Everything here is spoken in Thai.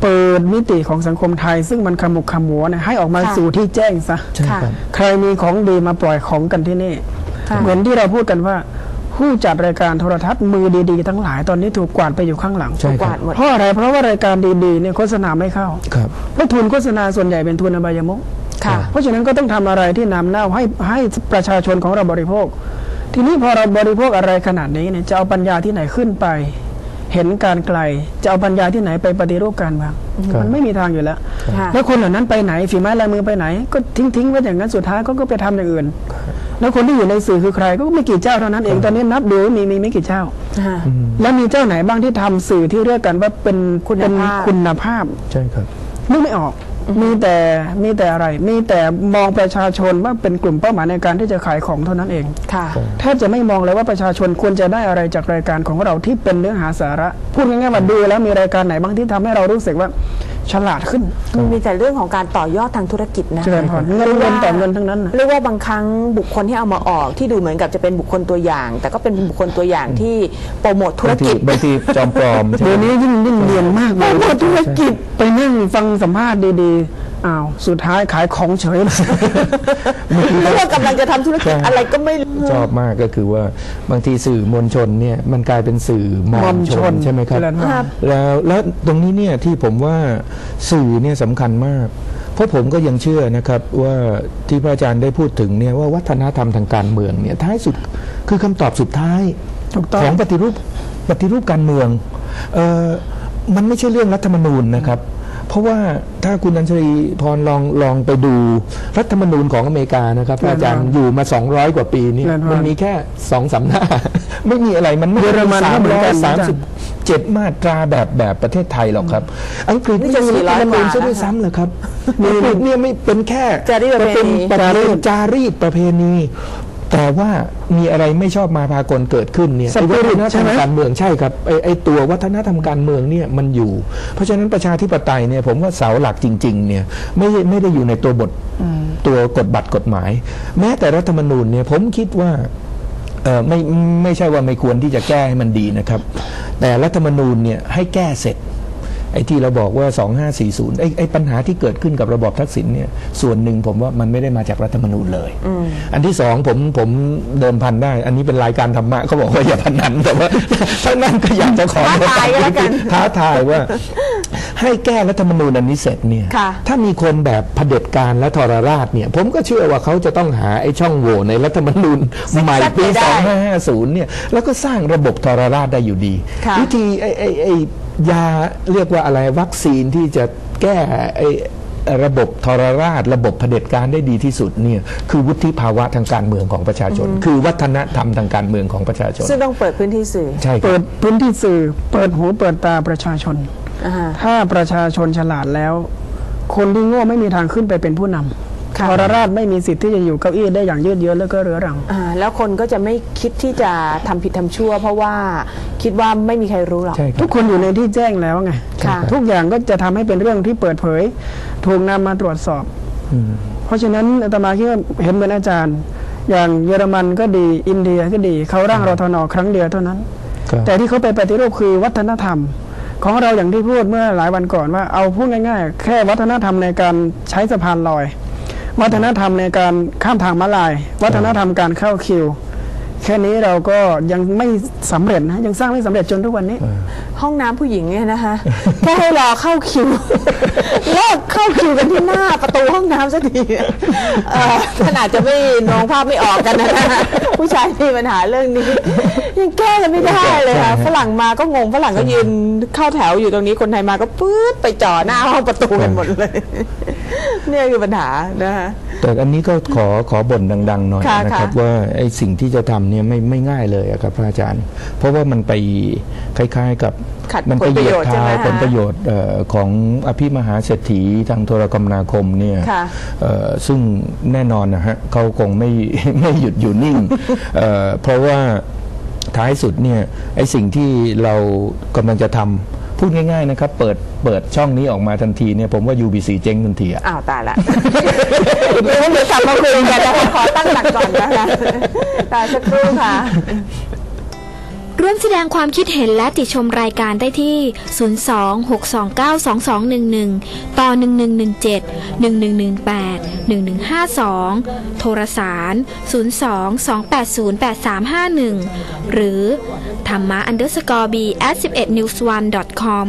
เปิดมิติของสังคมไทย ซึ่งมันขมุกขมัวเนี่ยให้ออกมาค่ะสู่ที่แจ้งซะใช่ครับใครมีของดีมาปล่อยของกันที่นี่ค่ะเหมือนที่เราพูดกันว่าผู้จัดรายการโทรทัศน์มือดีๆทั้งหลายตอนนี้ถูกกวาดไปอยู่ข้างหลังใช่กครัวาบดหมดเพราะอะไรเพราะว่ารายการดีๆเนี่ยโฆษณาไม่เข้าครับเพราะทุนโฆษณาส่วนใหญ่เป็นทุนอบายมุกค่ะเพราะฉะนั้นก็ต้องทำอะไรที่นำเน่าให้ให้ประชาชนของเราบริโภค ทีนี้พอเราบริโภคอะไรขนาดนี้เนี่ยจะเอาปัญญาที่ไหนขึ้นไป เห็นการไกล จะเอาปัญญาที่ไหนไปปฏิรูปการเมืองครับมันไม่มีทางอยู่แล้วค่ะแล้วคนเหล่านั้นไปไหนฝีไม้ลายมือไปไหน ก็ทิ้งทิ้งไว้อย่างนั้นสุดท้ายก็ก็ไปทำอย่างอื่น แล้วคนที่อยู่ในสื่อคือใคร ก็ไม่กี่เจ้าเท่านั้นเองตอนนี้นับดูมีมีไม่กี่เจ้าค่ะแล้วมีเจ้าไหนบ้างที่ทำสื่อที่เรียกกันว่าเป็นคุณเป็นภาพคุณภาพใช่ครับนึกไม่ออก มีแต่มีแต่อะไร มีแต่มองประชาชนว่าเป็นกลุ่มเป้าหมายในการที่จะขายของเท่านั้นเองค่ะแทบจะไม่มองเลยว่าประชาชนควรจะได้อะไรจากรายการของเราที่เป็นเนื้อหาสาระ พูดง่ายๆว่าดูแล้วมีรายการไหนบ้างที่ทำให้เรารู้สึกว่า ฉลาดขึ้นมันมีแต่เรื่องของการต่อยอดทางธุรกิจนะเจริญพรเงินเงินต่อเงินทั้งนั้นน่ะเรียกว่าบางครั้งบุคคลที่เอามาออกที่ดูเหมือนกับจะเป็นบุคคลตัวอย่าง แต่ก็เป็นบุคคลตัวอย่างที่โปรโมทธุรบางทีกิจบางทีจอมปลอมใช่เดี๋ยวไหมนี้ยิ่งยิ่งเรียนมากเลยว่าธุรกิจไปนั่งฟังสัมภาษณ์ดีๆ อ้าวสุดท้ายขายของเฉยเลย เรียกว่ากำลังจะทำธุรกิจอะไรก็ไม่รู้ ชอบมากก็คือว่าบางทีสื่อมวลชนเนี่ยมันกลายเป็นสื่อมอมอมมชชนนใช่ไหมครับเจริญพรครับแล้วแล้วตรงนี้เนี่ยที่ผมว่าสื่อเนี่ยสำคัญมาก เพราะผมก็ยังเชื่อนะครับว่าที่พระอาจารย์ได้พูดถึงเนี่ยว่าวัฒนธรรมทางการเมืองเนี่ยท้ายสุดคือคำตอบสุดท้ายถูกต้อง ของปฏิรูปปฏิรูปการเมืองเออมันไม่ใช่เรื่องรัฐธรรมนูญนะครับ เพราะว่าถ้าคุณอัญชลีพรลองลองไปดูรัฐธรรมนูญของอเมริกานะครับพระอาจารย์อยู่มา 200 กว่าปีนี่แน่นอนมันมีแค่สองสามหน้า ไม่มีอะไรมันไม่เยอรมันสาก็มเหมือนร้อกัยนสามสิบเจ็ดมาตราแบบแบบประเทศไทยหรอกครับ อังกฤษนี่จะไม่มี400รัฐธรรมนูญกว่าซะด้วยซ้ำเลยครับอังกฤษเนี่ยไม่เป็นแค่จารีตประเพณีเป็นประเพณีจารีตประเพณี แต่ว่ามีอะไรไม่ชอบมาพากลเกิดขึ้นเนี่ยสปิริตไอ้วัฒนธรใช่รไหมมการเมืองใช่ครับไอ้ไอ้ตัววัฒนธรรมการเมืองเนี่ยมันอยู่ เพราะฉะนั้นประชาธิปไตยเนี่ยผมว่าเสาหลักจริงๆเนี่ยไม่ได้ไม่ได้อยู่ในตัวบทตัวกฎบัตรกฎหมาย แม้แต่รัฐธรรมนูญเนี่ยผมคิดว่าเออไม่ไม่ใช่ว่าไม่ควรที่จะแก้ให้มันดีนะครับ แต่รัฐธรรมนูญเนี่ยให้แก้เสร็จ ไอ้ที่เราบอกว่า 2540ไอ้ไอ้ปัญหาที่เกิดขึ้นกับระบอบทักษิณเนี่ยส่วนหนึ่งผมว่ามันไม่ได้มาจากรัฐธรรมนูญเลย อันที่สองผมผมเดิมพันได้ อันนี้เป็นรายการธรรมะเขาบอกว่าอย่าพนันแต่ว่าถ้านั่นก็อยากจะขอท้าทายก็แล้วกันท้าทายว่าให้แก้รัฐธรรมนูญอันนี้เสร็จเนี่ยค่ะถ้ามีคนแบบเผด็จการและทรราชเนี่ยผมก็เชื่อว่าเขาจะต้องหาไอ้ช่องโหว่ในรัฐธรรมนูญใหม่ปีได้2550 เนี่ยแล้วก็สร้างระบบทรราชได้อยู่ดีค่ะวิธีไอ้ไอ้ไอ้ ยาเรียกว่าอะไรวัคซีนที่จะแก้ไอ้ระบบทรราช ระบบเผด็จการได้ดีที่สุดเนี่ยคือวุฒิภาวะทางการเมืองของประชาชน คือวัฒนธรรมทางการเมืองของประชาชนซึ่งต้องเปิดพื้นที่สื่อใช่คเปิรับดพื้นที่สื่อ เปิดหูเปิดตาประชาชนอ่าถ้าประชาชนฉลาดแล้ว คนที่โง่ไม่มีทางขึ้นไปเป็นผู้นำ ค่ะทรราชไม่มีสิทธิ์ที่จะอยู่เก้าอี้ได้อย่างยืดเยื้อแล้วก็เรื้อรังอ่าแล้วคนก็จะไม่คิดที่จะทำผิดทำชั่ว เพราะว่าคิดว่าไม่มีใครรู้หรอกใช่ครัทุบกคนอยู่ในที่แจ้งแล้วไงค่ะทุกอย่างก็จะทำให้เป็นเรื่องที่เปิดเผย ถูกนำมาตรวจสอบ เพราะฉะนั้นอาตมาคิดว่าเห็นเหมือนอาจารย์ อย่างเยอรมันก็ดีอินเดียก็ดีเขาร่างรทนครั้งเดียวเท่านั้นครับแต่ที่เขาไปปฏิรูปคือวัฒนธรรมของเราอย่างที่พูดเมื่อหลายวันก่อนว่าเอาพูดง่าย ๆ แค่วัฒนธรรมในการใช้สะพานลอย วัฒนธรรมในการข้ามทางม้าลาย วัฒนธรรมการเข้าคิว แค่นี้เราก็ยังไม่สำเร็จนะยังสร้างไม่สำเร็จจนทุกวันนี้ ห้องน้ำผู้หญิงเนี่ยนะคะแค่ให้รอเข้าคิวเลิกเข้าคิวกันที่หน้าประตูห้องน้ำสักทีเอ่อขนาดจะไม่มองภาพไม่ออกกันนะผู้ชายมีปัญหาเรื่องนี้ ยังแก้กันไม่ได้เลยค่ะฝรั่งมาก็งงฝรั่งก็ยืนเข้าแถวอยู่ตรงนี้คนไทยมาก็ปื๊ดไปจ่อหน้าห้องประตูกันหมดเลย เนี่ยคือปัญหานะคะแต่อันนี้ก็ขอขอบ่นดัง ๆ หน่อยค่ะนะครับค่ะว่าไอ้สิ่งที่จะทำเนี่ยไม่ไม่ง่ายเลยอะครับพระอาจารย์ เพราะว่ามันไปคล้ายๆกับขัดมัผไปลเหประยีโยยดชน์ใช่เท้าไหมผลคะประโยชน์เอ่อของอภิมหาเศรษฐีทางโทรคมนาคมเนี่ยค่ะ เอ่อซึ่งแน่นอนนะฮะเขาคงไม่ ไม่หยุดอยู่นิ่งเอ่อเพราะว่าท้ายสุดเนี่ยไอ้สิ่งที่เรากำลังจะทำ พูดง่ายๆนะครับเปิดเปิดช่องนี้ออกมาทันทีเนี่ยผมว่า UBC เจ๊งทันทีอะ อ้าวตายละ เดี๋ยวเดี๋ยวกลับมาคุยกันนะคะขอตั้งหลักก่อนนะคะแต่สักครู่ค่ะ ร่วมแสดงความคิดเห็นและติชมรายการได้ที่ 026292211 ต่อ 1117 1118 1152 โทรสาร 02-280-8351 หรือธรรมะ underscore b at 11 news1 com